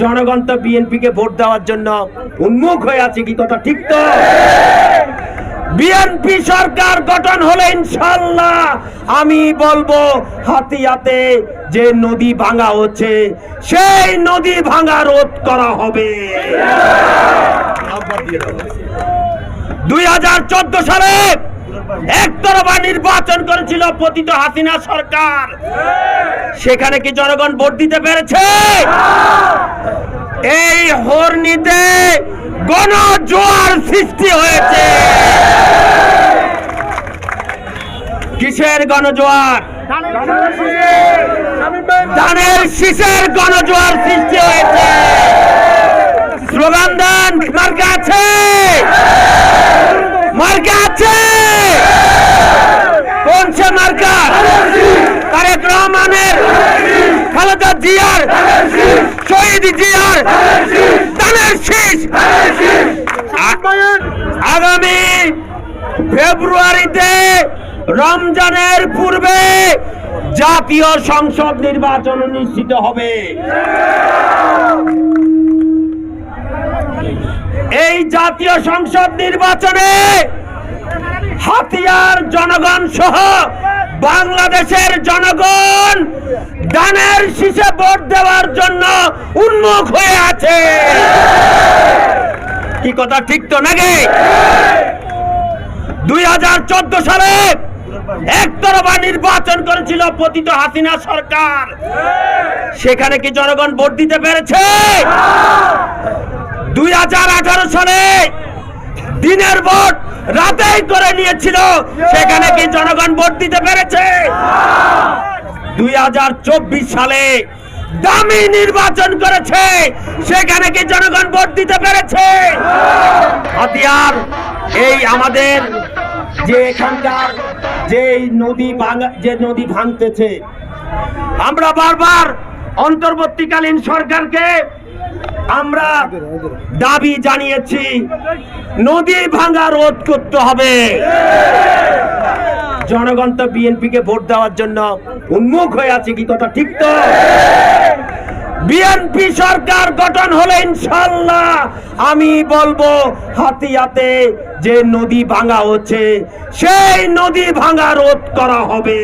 জনগণ তো বিএনপি কে ভোট দেওয়ার জন্য উন্মুখ হয়ে আছে, কি কথা? ঠিক তো? বিএনপি সরকার গঠন হলে ইনশাল্লাহ আমি বলব, হাতিয়াতে যে নদী ভাঙা হচ্ছে, সেই নদী ভাঙা রোধ করা হবে। দুই হাজার চোদ্দ সালে একতরফা নির্বাচন করেছিল পতিত হাসিনা সরকার। সেখানে কি জনগণ ভোট দিতে পেরেছে? এই হর্নিতে গণ জোয়ার সৃষ্টি হয়েছে। কিসের গণজোয়ার? ধানের শীষের গণজোয়ার সৃষ্টি হয়েছে। স্লোগান দেন, মার্কা আছে। মার্কা আছে। কোন সে মার্কা? খালেদা জিয়ার, শহীদ জিয়ার ধানের শীষ আগামী ফেব্রুয়ারিতে রমজানের পূর্বে জাতীয় সংসদ নির্বাচন অনুষ্ঠিত হবে। এই জাতীয় সংসদ নির্বাচনে হাতিয়ার জনগণ সহ বাংলাদেশের জনগণ দানের শীষে ভোট দেওয়ার জন্য উন্মুখ হয়ে আছে। কি কথা ঠিক তো নাকি? দুই হাজার চোদ্দ সালে একতরফা নির্বাচন করেছিল পতিত হাসিনা সরকার। সেখানে কি জনগণ ভোট দিতে পেরেছে? দুই হাজার আঠারো সালে দিনের ভোট রাতেই করে নিয়েছিল। সেখানে কি জনগণ ভোট দিতে পেরেছে? দুই হাজার চব্বিশ সালে দামি নির্বাচন করেছে। সেখানে কি জনগণ ভোট দিতে পেরেছে? হাতিয়ার এই আমাদের যে এখানকার যে নদী ভাঙা, যে নদী ভাঙতেছে, আমরা বারবার অন্তর্বর্তীকালীন সরকারকে আমরা দাবি জানিয়েছি, নদী ভাঙা রোধ করতে হবে। জনগণ তো বিএনপি কে ভোট দেওয়ার জন্য উন্মুখ হয়ে আছে, কি কথা ঠিক তো? বিএনপি সরকার গঠন হলে ইনশাল্লাহ আমি বলব হাতিয়াতে যে নদী ভাঙা হচ্ছে, সেই নদী ভাঙা রোধ করা হবে।